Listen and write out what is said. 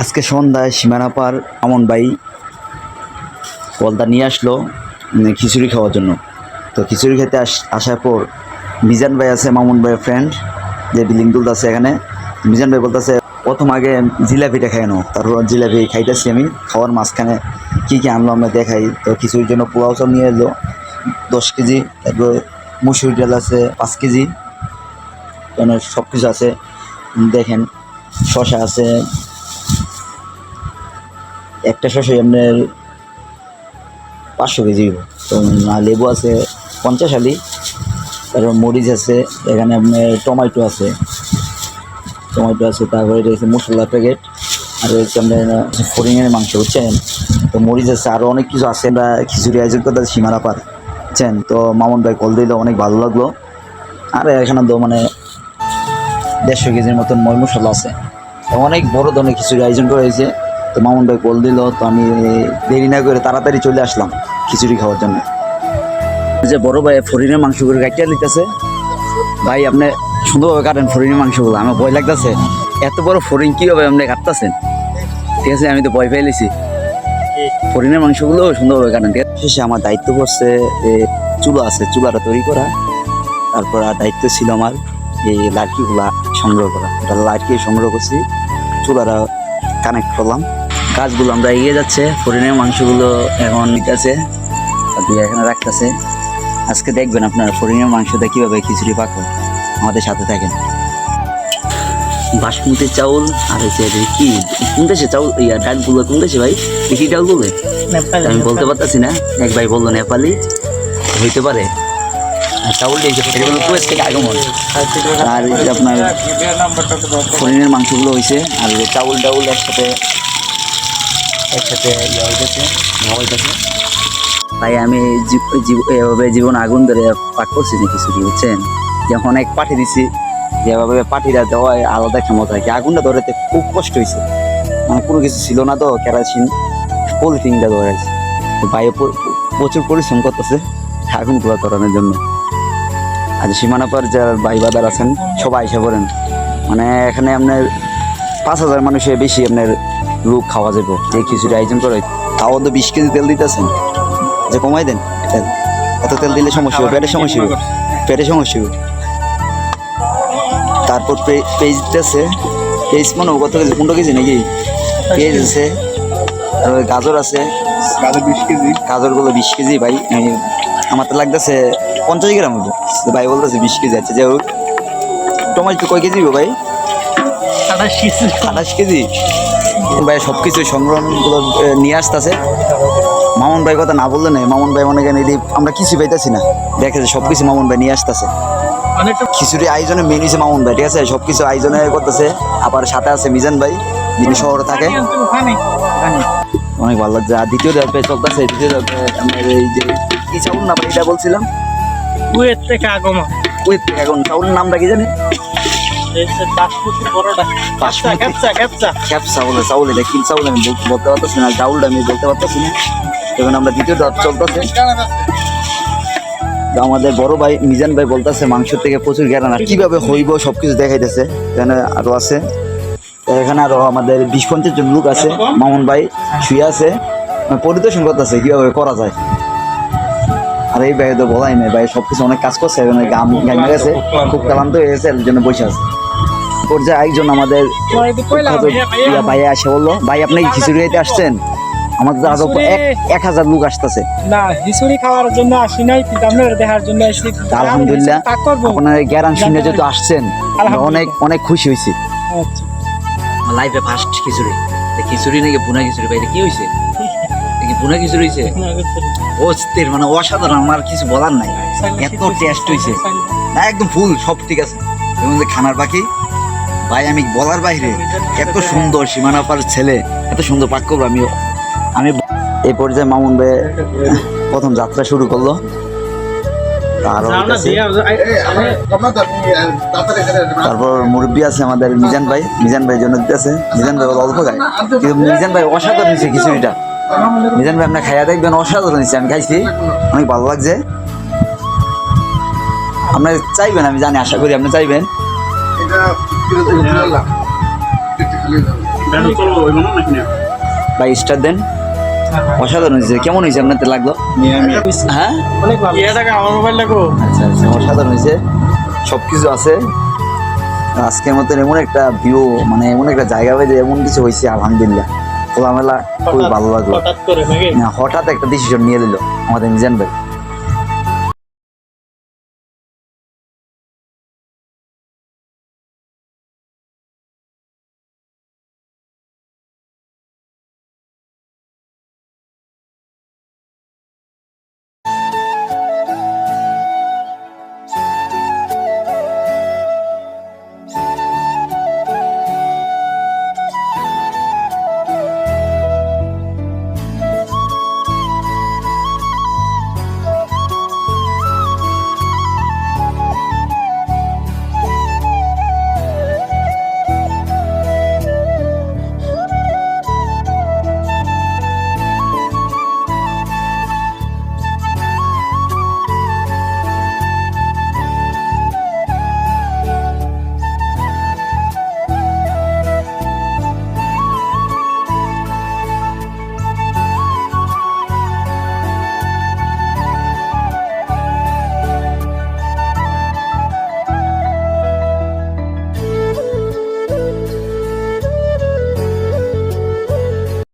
আজকে সন্ধ্যায় সীমানাপার আমন ভাই কলতা নিয়ে আসলো খিচুড়ি খাওয়ার জন্য। তো খিচুড়ি খেতে আস, আসার পর মিজান ভাই আছে, মামুন ভাইয়ের ফ্রেন্ড যে বিল্ডিং তুলতেছে এখানে। মিজান ভাই বলতেছে, প্রথম আগে জিলাপিটা খাই নো তারপর জিলাপি খাইতেছি আমি, খাওয়ার মাঝখানে কী কী আনলো আমরা দেখাই। তো খিচুড়ির জন্য পোলাও চাল নিয়ে এলো, দশ কেজি, তারপর মুসুর ডাল আছে, পাঁচ কেজি সব কিছু আছে। দেখেন শশা আছে একটা শশা আপনার পাঁচশো কেজি তো লেবু আছে পঞ্চাশ আলি তারপর মরিচ আছে, এখানে আপনার টমেটো আছে। টমেটো আছে, তারপরে রয়েছে মশলা প্যাকেট, আর রয়েছে আপনার ফরিংয়ের মাংস, বুঝছেন? তো মরিচ আছে আরও অনেক কিছু আছে, আমরা খিচুড়ি আয়োজন করতে সীমানা পার, বুঝছেন? তো মামুন ভাই কল দিলে, অনেক ভালো লাগল। আর এখানে তো মানে দেড়শো কেজির মতন ময় মশলা আছে। অনেক বড় ধরনের খিচুড়ি আয়োজন করা হয়েছে। তো মামুন ভাই কল দিল, তো আমি দেরি না করে তাড়াতাড়ি চলে আসলাম খিচুড়ি খাওয়ার জন্য। যে বড় ভাই ফরিনের মাংস করে কাটিয়ে দিতেছে। ভাই, আপনি সুন্দরভাবে কাটেন ফরিনের মাংসগুলো, আমার ভয় লাগতেছে। এত বড় ফরিন কীভাবে আপনি কাটতেছেন? ঠিক আছে, আমি তো ভয় পেয়েছি ফরিনের মাংসগুলো সুন্দরভাবে কাটেন, ঠিক আছে? শেষে আমার দায়িত্ব পড়ছে চুলা আছে, চুলাটা তৈরি করা। তারপর আর দায়িত্ব ছিল আমার এই লাঠকিগুলা সংগ্রহ করা। এটা লাঠকি সংগ্রহ করছি, চুলাটা কানেক্ট করলাম। কাজগুলো আমরা এগিয়ে যাচ্ছে। ফরিনের মাংসগুলো এখন নিতেছে দিয়ে এখানে রাখতেছে। আজকে দেখবেন আপনার ফরিনের মাংসটা কীভাবে খিচুড়ি পাকো। আমাদের সাথে থাকেন। বাসমতি চাউল আর হচ্ছে কি? কোন দেশে চাউল ইয়া ডালগুলো কোন দেশে ভাই? দেখি ডালগুলো আমি বলতে পারতেছি না। এক ভাই বলল নেপালি হইতে পারে। আর চাউল দিয়েছে এগুলো কুয়েত থেকে আগমন। আর আপনার ফরিনের মাংসগুলো হয়েছে আর চাউল ডাউল একসাথে একসাথে হইতেছে তাই আমি এভাবে জীবন আগুন ধরে পাক করছি না খিচুড়ি বুঝছেন? যখন এক পাঠি দিছি যেভাবে পাঠিরা দেওয়া আলাদা একটা মজা কি। আগুনটা ধরাতে খুব কষ্ট হয়েছে মানে কোনো কিছু ছিল না তো, কেরাসিন, পলিথিনটা ধরেছে বাইরে প্রচুর পরিশ্রম করতেছে আগুনগুলো ধরানোর জন্য। আর সীমানা পার যারা ভাই বাদার আছেন, সবাই এসে পড়েন। মানে এখানে আপনার পাঁচ হাজার মানুষের বেশি আপনার লোক খাওয়া যাব যে খিচুড়ি আয়োজন করে তাও তো বিশ কেজি তেল দিতেছেন। যে কমাই দেন তেল। এত তেল দিলে সমস্যা হবে পেটের সমস্যা হবে। পেটের সমস্যা হবে। তারপর পেঁয়াজ আছে পেঁয়াজ মানে কত কেজি পনেরো কেজি নাকি? পেঁয়াজ আছে আর গাজর আছে। গাজর বিশ কেজি। গাজরগুলো বিশ কেজি ভাই। আমার তো লাগতেছে পঞ্চাশ গ্রাম তো ভাই বলতেছে বিশ কেজি আছে যাই হোক। টমেটো কয় কেজি ভাই? আঠাশ কেজি। আঠাশ কেজি? ভাই সব কিছু সংগ্রহগুলো নিয়ে আসতেছে। মামুন ভাই কথা না বললে না মামুন ভাই মনে করেন আমরা কিছু পাইতেছি না। দেখে সব কিছু মামুন ভাই নিয়ে আসতেছে। খিচুড়ি আয়োজনে মেন হচ্ছে মামুন ভাই ঠিক আছে? সব কিছু আয়োজনে করতেছে। আবার সাথে আছে মিজান ভাই যিনি শহরে থাকে। অনেক ভালো লাগছে। আর দ্বিতীয় ধাপে চলতেছে দ্বিতীয় ধাপে আমার এই যে কি চাউল না ভাই এটা বলছিলাম? কুয়েত থেকে আগমন। ওই এখন চাউলের নামটা কি জানি এই যে বাসমতি বড়টা। বাসমতি। ক্যাপসা ক্যাপসা ক্যাপসা বলে চাউল এটা কি চাউল আমি বলতে পারতেছি না চাউলটা আমি বলতে পারতেছি না। এখন আমরা দ্বিতীয় ধাপ চলতেছে। আমাদের বড় ভাই মিজান ভাই বলতেছে মাংস থেকে প্রচুর জ্ঞান আর কীভাবে হইব সবকিছু দেখাইতেছে। এখানে আরও আছে। এখানে আরও আমাদের বিশ পঞ্চাশ জন লোক আছে। মামুন ভাই শুয়ে আছে। মানে পরিদর্শন করতেছে কীভাবে করা যায়। আর এই ভাই তো বলাই নাই ভাই সবকিছু অনেক কাজ করছে। গাম গাইমে গেছে। খুব ক্লান্ত হয়ে গেছে এর জন্য বসে আছে। পর্যায়ে একজন আমাদের ভাই আসে বলল ভাই আপনি খিচুড়ি খাইতে আসছেন? আমাদের আরও এক- হাজার লোক আসতেছে। না খিচুড়ি খাওয়ার জন্য আসি নাই আপনার দেখার জন্য আসছি আলহামদুলিল্লাহ আপনার জ্ঞান শুনে যেহেতু আসছেন অনেক অনেক খুশি হয়েছি। আচ্ছা। লাইফে ফার্স্ট খিচুড়ি। খিচুড়ি নাকি বুনা খিচুড়ি? ভাই কি হয়েছে খিচুড়ি হয়েছে। অস্থির মানে অসাধারণ আমার কিছু বলার নাই। এত টেস্ট হয়েছে না একদম ফুল সব ঠিক আছে। এবং খানার বাকি। ভাই আমি বলার বাইরে। এত সুন্দর সীমানা পার ছেলে এত সুন্দর পাক করব আমি আমি এই পর্যায়ে মামুন ভাই প্রথম যাত্রা শুরু করল। তারপর মুরব্বী আছে আমাদের মিজান ভাই মিজান ভাই জন্য দিতেছে। মিজান ভাই অল্প খায় কিন্তু মিজান ভাই অসাধারণ হয়েছে খিচুড়িটা। মিজান ভাই আপনার খাইয়া দেখবেন অসাধারণ হয়েছে আমি খাইছি। অনেক ভালো লাগছে। আপনার চাইবেন আমি জানি আশা করি আপনি চাইবেন। ভাই স্টার দেন। অসাধারণ হয়েছে। কেমন হয়েছে আপনাদের লাগল? হ্যাঁ? আমার মোবাইল লাগো আচ্ছা আচ্ছা অসাধারণ হয়েছে। সব কিছু আছে। আজকের মতন এমন একটা ভিউ মানে এমন একটা জায়গা পেয়ে এমন কিছু হয়েছে আলহামদুলিল্লাহ। খোলামেলা খুবই ভালো লাগল। হঠাৎ হঠাৎ একটা ডিসিশন নিয়ে নিল আমাদের মিজান ভাই।